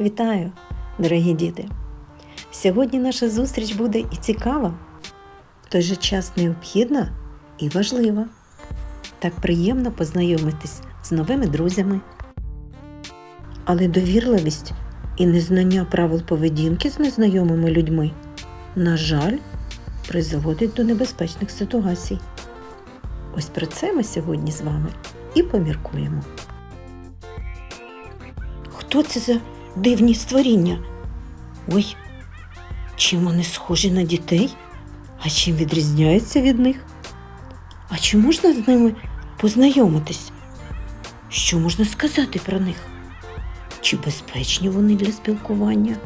Вітаю, дорогі діти! Сьогодні наша зустріч буде і цікава, в той же час необхідна і важлива. Так приємно познайомитись з новими друзями. Але довірливість і незнання правил поведінки з незнайомими людьми, на жаль, призводить до небезпечних ситуацій. Ось про це ми сьогодні з вами і поміркуємо. Хто це за дивні створіння? Ой, чим вони схожі на дітей? А чим відрізняються від них? А чи можна з ними познайомитись? Що можна сказати про них? Чи безпечні вони для спілкування?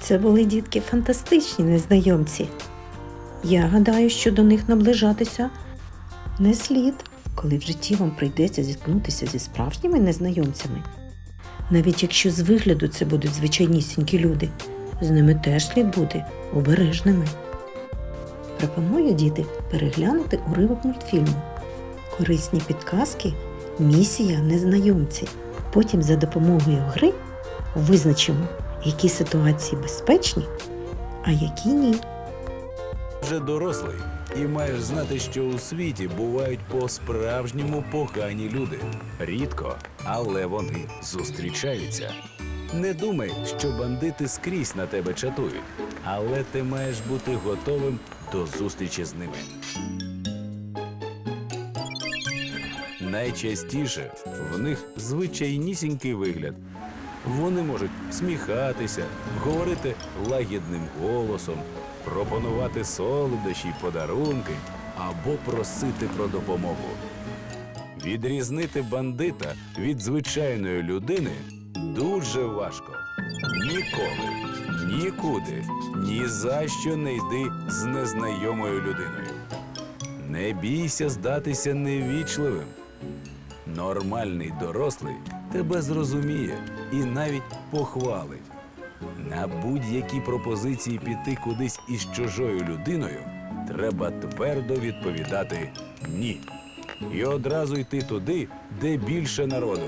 Це були дітки фантастичні незнайомці. Я гадаю, що до них наближатися не слід, коли в житті вам прийдеться зіткнутися зі справжніми незнайомцями. Навіть якщо з вигляду це будуть звичайнісінькі люди, з ними теж слід бути обережними. Пропоную діти переглянути уривок мультфільму. Корисні підказки місія незнайомці. Потім за допомогою гри визначимо, які ситуації безпечні, а які ні. Вже дорослий і маєш знати, що у світі бувають по-справжньому погані люди. Рідко, але вони зустрічаються. Не думай, що бандити скрізь на тебе чатують, але ти маєш бути готовим до зустрічі з ними. Найчастіше в них звичайнісінький вигляд. Вони можуть сміхатися, говорити лагідним голосом, пропонувати солодощі подарунки або просити про допомогу. Відрізнити бандита від звичайної людини дуже важко. Ніколи, нікуди, ні за що не йди з незнайомою людиною. Не бійся здатися невічливим. Нормальний дорослий тебе зрозуміє і навіть похвалить. На будь-які пропозиції піти кудись із чужою людиною треба твердо відповідати ні. І одразу йти туди, де більше народу.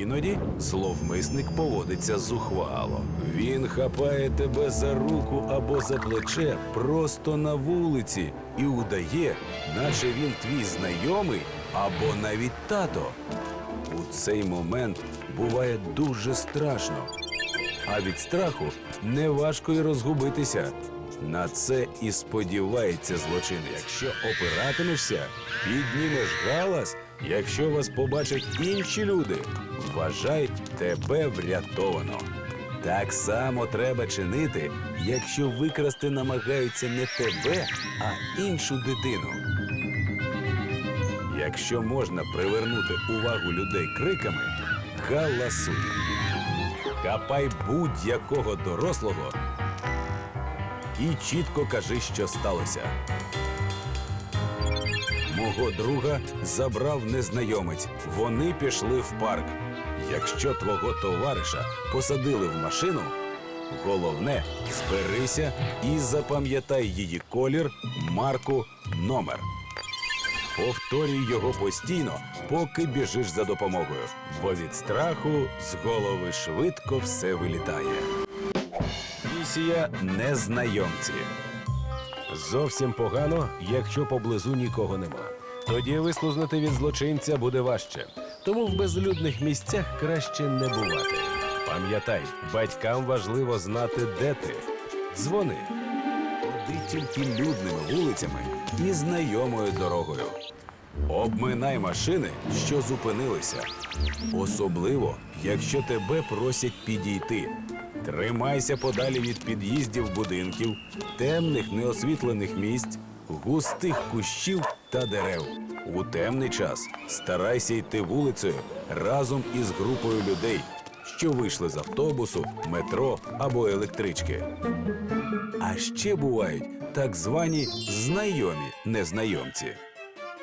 Іноді зловмисник поводиться зухвало. Він хапає тебе за руку або за плече просто на вулиці і удає, наче він твій знайомий або навіть тато. У цей момент буває дуже страшно. А від страху неважко й розгубитися. На це і сподівається злочин. Якщо опиратимешся, піднімеш галас, якщо вас побачать інші люди, вважай тебе врятовано. Так само треба чинити, якщо викрасти намагаються не тебе, а іншу дитину. Якщо можна привернути увагу людей криками, галасуй. Хапай будь-якого дорослого і чітко кажи, що сталося. Мого друга забрав незнайомець. Вони пішли в парк. Якщо твого товариша посадили в машину, головне зберися і запам'ятай її колір, марку, номер. Повторюй його постійно, поки біжиш за допомогою, бо від страху з голови швидко все вилітає. Місія незнайомці. Зовсім погано, якщо поблизу нікого нема. Тоді вислузнути від злочинця буде важче. Тому в безлюдних місцях краще не бувати. Пам'ятай, батькам важливо знати, де ти. Дзвони. Ходи тільки людними вулицями і знайомою дорогою. Обминай машини, що зупинилися. Особливо, якщо тебе просять підійти. Тримайся подалі від під'їздів будинків, темних неосвітлених місць, густих кущів та дерев. У темний час старайся йти вулицею разом із групою людей, що вийшли з автобусу, метро або електрички. А ще бувають так звані знайомі незнайомці.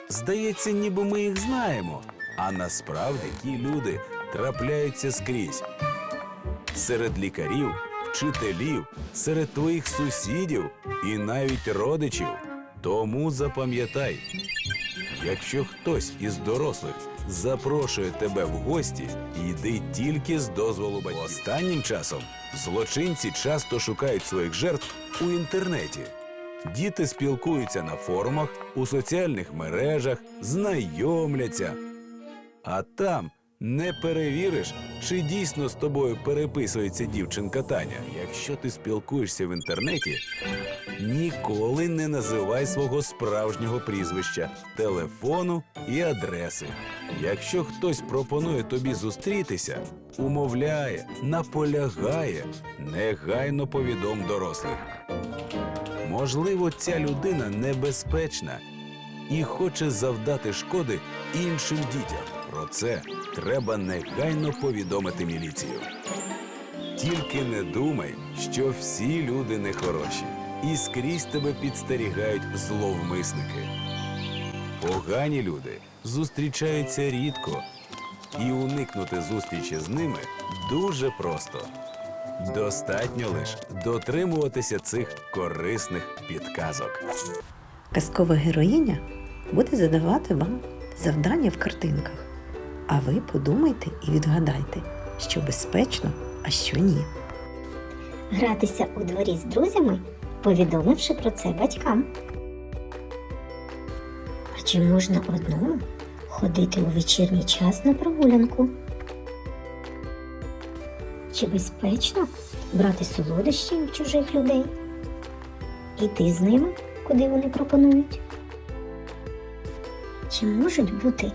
Здається, ніби ми їх знаємо, а насправді ті люди трапляються скрізь. Серед лікарів, вчителів, серед твоїх сусідів і навіть родичів. Тому запам'ятай, Якщо хтось із дорослих запрошує тебе в гості, йди тільки з дозволу батьків. Останнім часом злочинці часто шукають своїх жертв у інтернеті. Діти спілкуються на форумах, у соціальних мережах, знайомляться. А там не перевіриш, чи дійсно з тобою переписується дівчинка Таня. Якщо ти спілкуєшся в інтернеті, ніколи не називай свого справжнього прізвища, телефону і адреси. Якщо хтось пропонує тобі зустрітися, умовляє, наполягає, негайно повідом дорослих. Можливо, ця людина небезпечна і хоче завдати шкоди іншим дітям. Про це треба негайно повідомити міліцію. Тільки не думай, що всі люди нехороші, і скрізь тебе підстерігають зловмисники. Погані люди зустрічаються рідко, і уникнути зустрічі з ними дуже просто. Достатньо лише дотримуватися цих корисних підказок. Казкова героїня буде задавати вам завдання в картинках. А ви подумайте і відгадайте, що безпечно, а що ні. Гратися у дворі з друзями, повідомивши про це батькам. А чи можна одному ходити у вечірній час на прогулянку? Чи безпечно брати солодощі у чужих людей? Іти з ними, куди вони пропонують? Чи можуть бути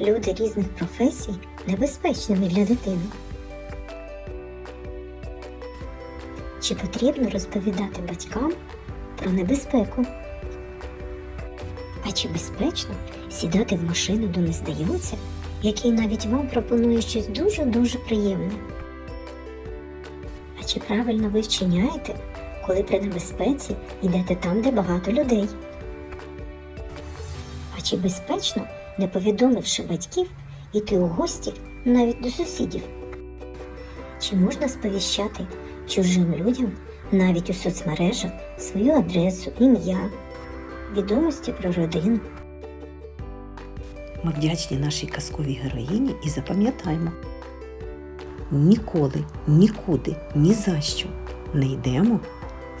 люди різних професій небезпечними для дитини? Чи потрібно розповідати батькам про небезпеку? А чи безпечно сідати в машину до незнайомця, який навіть вам пропонує щось дуже-дуже приємне? А чи правильно ви вчиняєте, коли при небезпеці йдете там, де багато людей? А чи безпечно, не повідомивши батьків, йти у гості навіть до сусідів? Чи можна сповіщати чужим людям навіть у соцмережах свою адресу, ім'я, відомості про родину? Ми вдячні нашій казковій героїні і запам'ятаємо. Ніколи, нікуди, ні за що не йдемо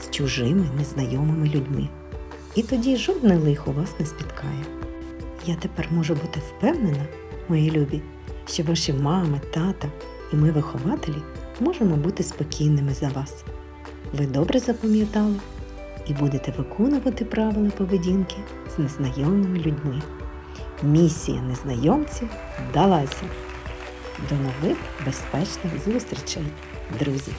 з чужими незнайомими людьми. І тоді жодне лихо вас не спіткає. Я тепер можу бути впевнена, мої любі, що ваші мами, тата і ми, вихователі, можемо бути спокійними за вас. Ви добре запам'ятали і будете виконувати правила поведінки з незнайомими людьми. Місія незнайомців вдалася. До нових безпечних зустрічей, друзі!